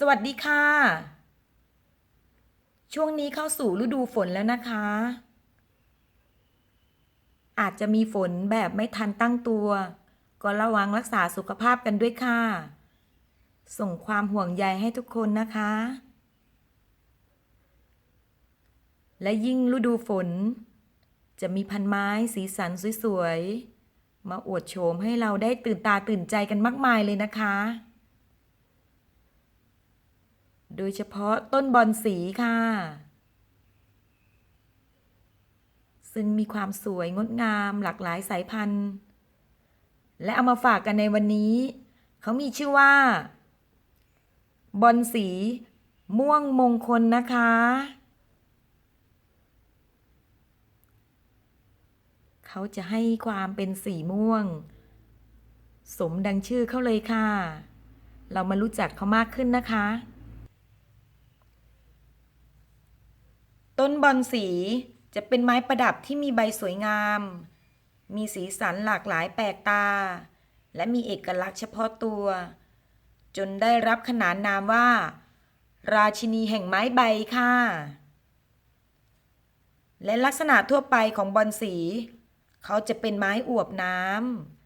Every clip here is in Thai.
สวัสดีค่ะ ช่วงนี้เข้าสู่ฤดูฝนแล้วนะคะ อาจจะมีฝนแบบไม่ทันตั้งตัว ก็ระวังรักษาสุขภาพกันด้วยค่ะ ส่งความห่วงใยให้ทุกคนนะคะ และยิ่งฤดูฝน จะมีพันไม้สีสันสวยๆ มาอวดโฉมให้เราได้ตื่นตาตื่นใจกันมากมายเลยนะคะ โดยเฉพาะต้นบอนสีค่ะ ซึ่งมีความสวยงดงามหลากหลายสายพันธุ์ และเอามาฝากกันในวันนี้ เขามีชื่อว่า บอนสี ม่วงมงคลนะคะ เขาจะให้ความเป็นสีม่วง สมดังชื่อเขาเลยค่ะ เรามารู้จักเขามากขึ้นนะคะ ต้นบอนสีจะเป็นไม้ประดับที่มีใบสวยงาม มีสีสันหลากหลายแปลกตา และมีเอกลักษณ์เฉพาะตัว จนได้รับขนานนามว่า ราชินีแห่งไม้ใบค่ะ และลักษณะทั่วไปของบอนสี เขาจะเป็นไม้อวบน้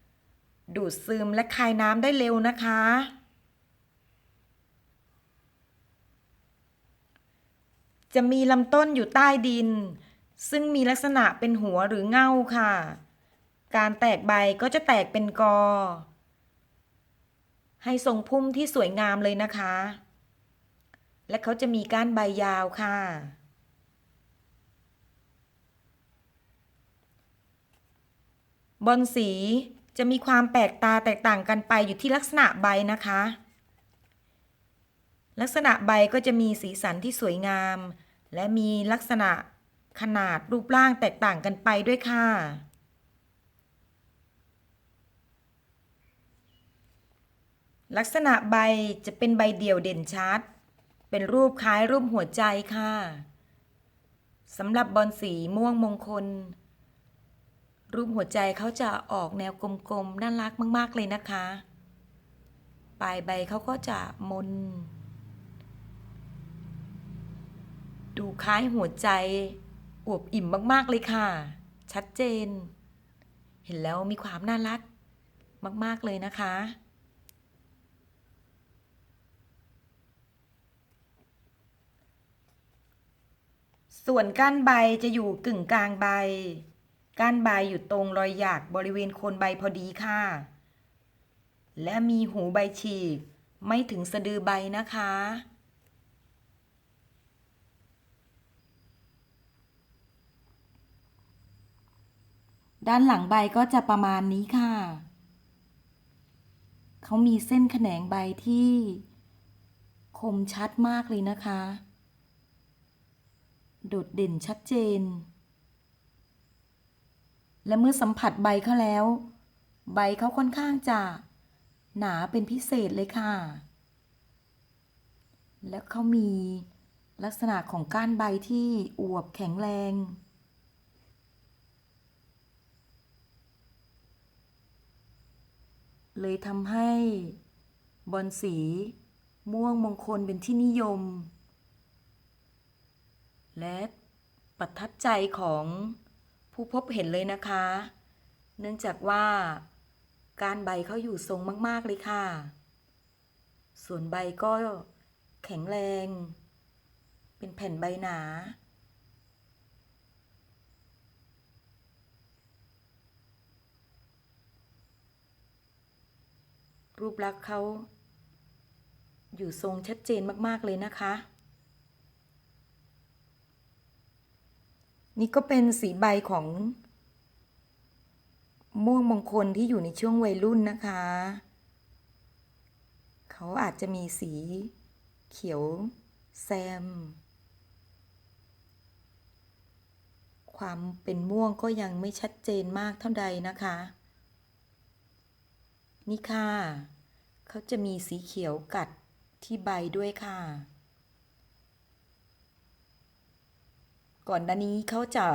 ำดูดซึมและคายน้ำได้เร็วนะคะ จะมีลำต้นอยู่ใต้ดิน ซึ่งมีลักษณะเป็นหัวหรือเง่าค่ะ การแตกใบก็จะแตกเป็นกอ ให้ทรงพุ่มที่สวยงามเลยนะคะ และเขาจะมีก้านใบยาวค่ะ บอนสีจะมีความแปลกตาแตกต่างกันไปอยู่ที่ลักษณะใบนะคะ ลักษณะใบก็จะมีสีสันที่สวยงาม และมีลักษณะขนาดรูปร่างแตกต่างกันไปด้วยค่ะ ลักษณะใบจะเป็นใบเดี่ยวเด่นชัด เป็นรูปคล้ายรูปหัวใจค่ะสำหรับบอนสีม่วงมงคล รูปหัวใจเขาจะออกแนวกลมๆ น่ารักมาก ๆ เลยนะคะ ปลายใบเขาก็จะมน ดูคล้ายหัวใจ อวบอิ่มมากๆเลยค่ะ ชัดเจน เห็นแล้วมีความน่ารัก มากๆเลยนะคะ ส่วนก้านใบจะอยู่กึ่งกลางใบ ก้านใบอยู่ตรงรอยหยากบริเวณโคนใบพอดีค่ะ และมีหูใบฉีก ไม่ถึงสะดือใบนะคะ ด้านหลังใบก็จะประมาณนี้ค่ะ เขามีเส้นแขนงใบที่ คมชัดมากเลยนะคะ โดดเด่นชัดเจน และเมื่อสัมผัสใบเขาแล้ว ใบเขาค่อนข้างจะ หนาเป็นพิเศษเลยค่ะ และเขามีลักษณะของก้านใบที่อวบแข็งแรง เลยทำให้บอนสี ม่วงมงคลเป็นที่นิยม และประทับใจของผู้พบเห็นเลยนะคะ เนื่องจากว่าการใบเขาอยู่ทรงมาก ๆ เลยค่ะ ส่วนใบก็แข็งแรง เป็นแผ่นใบหนา รูปลักษณ์เขาอยู่ทรงชัดเจนมาก ๆ เลยนะคะ นี่ก็เป็นสีใบของ ม่วงมงคลที่อยู่ในช่วงวัยรุ่นนะคะ เขาอาจจะมีสีเขียวแซม ความเป็นม่วงก็ยังไม่ชัดเจนมากเท่าใดนะคะ นี่ค่ะ เขาจะมีสีเขียวกัดที่ใบด้วยค่ะ ก่อนหน้านี้เขาจะ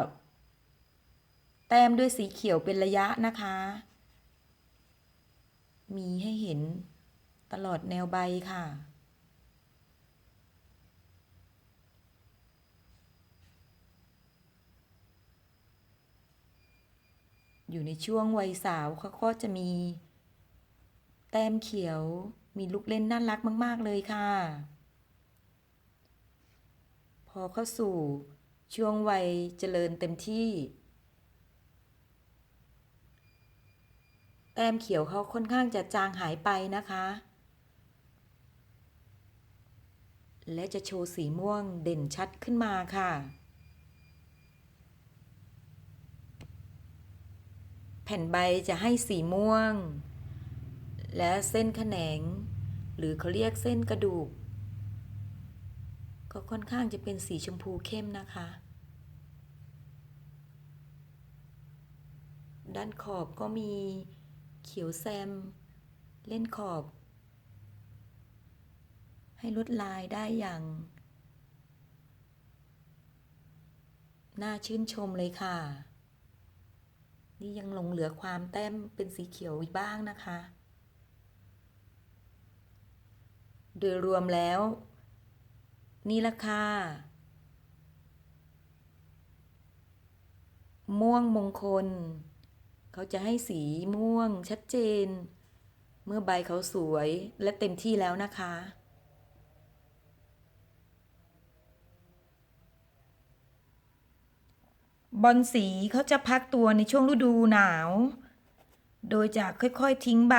แต้มด้วยสีเขียวเป็นระยะนะคะ มีให้เห็นตลอดแนวใบค่ะอยู่ในช่วงวัยสาวเขาก็จะมี ต้มเขียว มีลูกเล่นน่ารักมาก ๆ เลยค่ะ พอเข้าสู่ช่วงวัยเจริญเต็มที่ แต้มเขียวเขาค่อนข้างจะจางหายไปนะคะ และจะโชว์สีม่วงเด่นชัดขึ้นมาค่ะ แผ่นใบจะให้สีม่วง และเส้นแขนง หรือเขาเรียกเส้นกระดูก ก็ค่อนข้างจะเป็นสีชมพูเข้มนะคะ ด้านขอบก็มีเขียวแซม เล่นขอบ ให้ลวดลายได้อย่าง น่าชื่นชมเลยค่ะนี่ยังหลงเหลือความแต้มเป็นสีเขียวอีกบ้างนะคะ โดยรวมแล้ว นี่ละค่ะม่วงมงคล เขาจะให้สีม่วงชัดเจน เมื่อใบเขาสวยและเต็มที่แล้วนะคะ บอลสีเขาจะพักตัวในช่วงฤดูหนาว โดยจะค่อยๆทิ้งใบ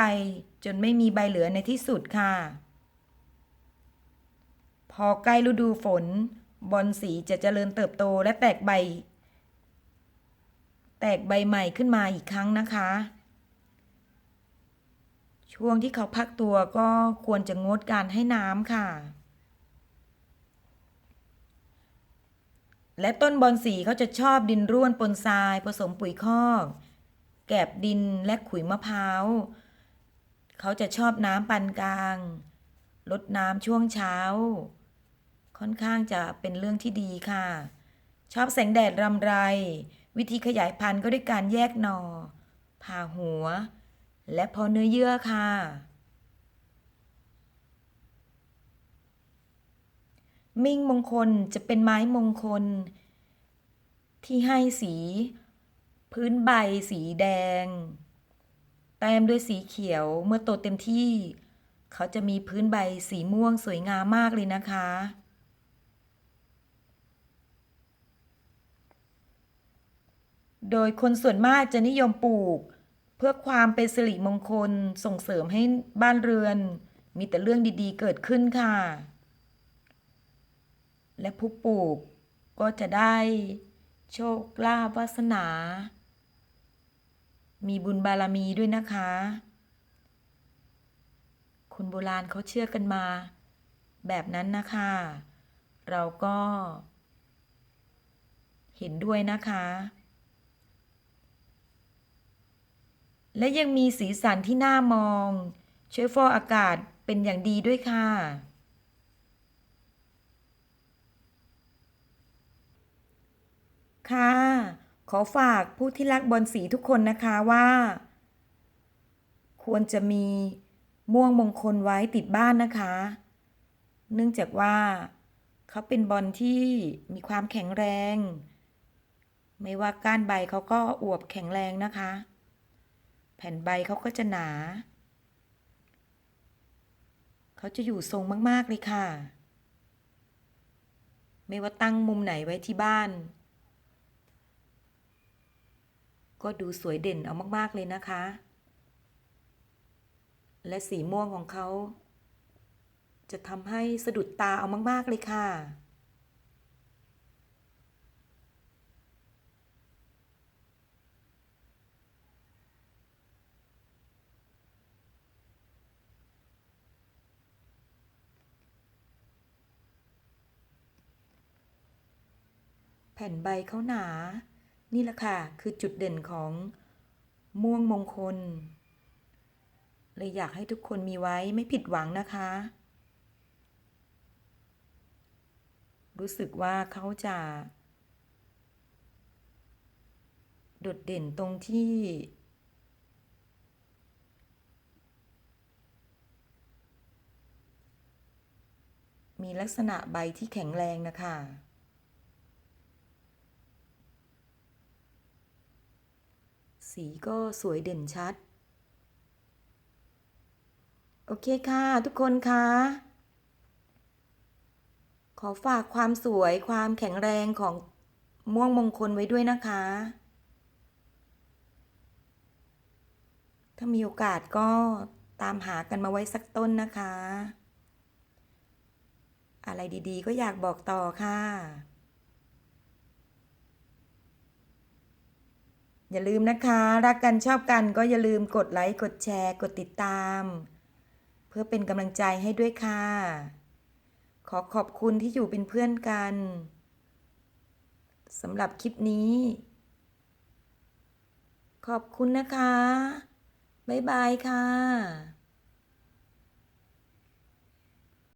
จนไม่มีใบเหลือในที่สุดค่ะ พอใกล้ฤดูฝน บอลสีจะเจริญเติบโตและแตกใบ แตกใบใหม่ขึ้นมาอีกครั้งนะคะ ช่วงที่เขาพักตัวก็ควรจะงดการให้น้ำค่ะ และต้นบอนสีเขาจะชอบดินร่วนปนทราย ผสมปุ๋ยคอกแกบดินและขุยมะพร้าว เขาจะชอบน้ำปานกลางลดน้ำช่วงเช้า ค่อนข้างจะเป็นเรื่องที่ดีค่ะ ชอบแสงแดดรำไร วิธีขยายพันธุ์ก็ด้วยการแยกหนอ่อผ่าหัว และพอเนื้อเยื่อค่ะ มิ่งมงคลจะเป็นไม้มงคล ที่ให้สี พื้นใบสีแดง แต้มด้วยสีเขียวเมื่อโตเต็มที่ เขาจะมีพื้นใบสีม่วงสวยงามมากเลยนะคะ โดยคนส่วนมากจะนิยมปลูก เพื่อความเป็นสิริมงคลส่งเสริมให้บ้านเรือน มีแต่เรื่องดีๆ เกิดขึ้นค่ะ และผู้ปลูกก็จะได้ โชคลาภวาสนา มีบุญบารมีด้วยนะคะ คนโบราณเขาเชื่อกันมา แบบนั้นนะคะ เราก็ เห็นด้วยนะคะ และยังมีสีสันที่น่ามอง ช่วยฟอกอากาศเป็นอย่างดีด้วยค่ะ ค่ะ ขอฝากผู้ที่รักบอลสีทุกคนนะคะว่า ควรจะมีม่วงมงคลไว้ติดบ้านนะคะ เนื่องจากว่า เขาเป็นบอลที่มีความแข็งแรง ไม่ว่าก้านใบเขาก็อวบแข็งแรงนะคะ แผ่นใบเขาก็จะหนา เขาจะอยู่ทรงมาก ๆ เลยค่ะ ไม่ว่าตั้งมุมไหนไว้ที่บ้าน ก็ดูสวยเด่นเอามาก ๆ เลยนะคะ และสีม่วงของเขา จะทำให้สะดุดตาเอามาก ๆ เลยค่ะ แผ่นใบเขาหนา นี่แหละค่ะ คือจุดเด่นของม่วงมงคล เลยอยากให้ทุกคนมีไว้ไม่ผิดหวังนะคะ รู้สึกว่าเขาจะ โดดเด่นตรงที่ มีลักษณะใบที่แข็งแรงนะคะสี สีก็สวยเด่นชัด โอเคค่ะ ทุกคนคะขอฝากความสวยความแข็งแรงของม่วงมงคลไว้ด้วยนะคะ ถ้ามีโอกาสก็ตามหากันมาไว้สักต้นนะคะ อะไรดีๆก็อยากบอกต่อค่ะ อย่าลืมนะคะ รักกันชอบกันก็อย่าลืมกดไลค์กดแชร์ กดติดตาม เพื่อเป็นกำลังใจให้ด้วยค่ะ ขอขอบคุณที่อยู่เป็นเพื่อนกันสำหรับคลิปนี้ ขอบคุณนะคะ บ๊ายบายค่ะ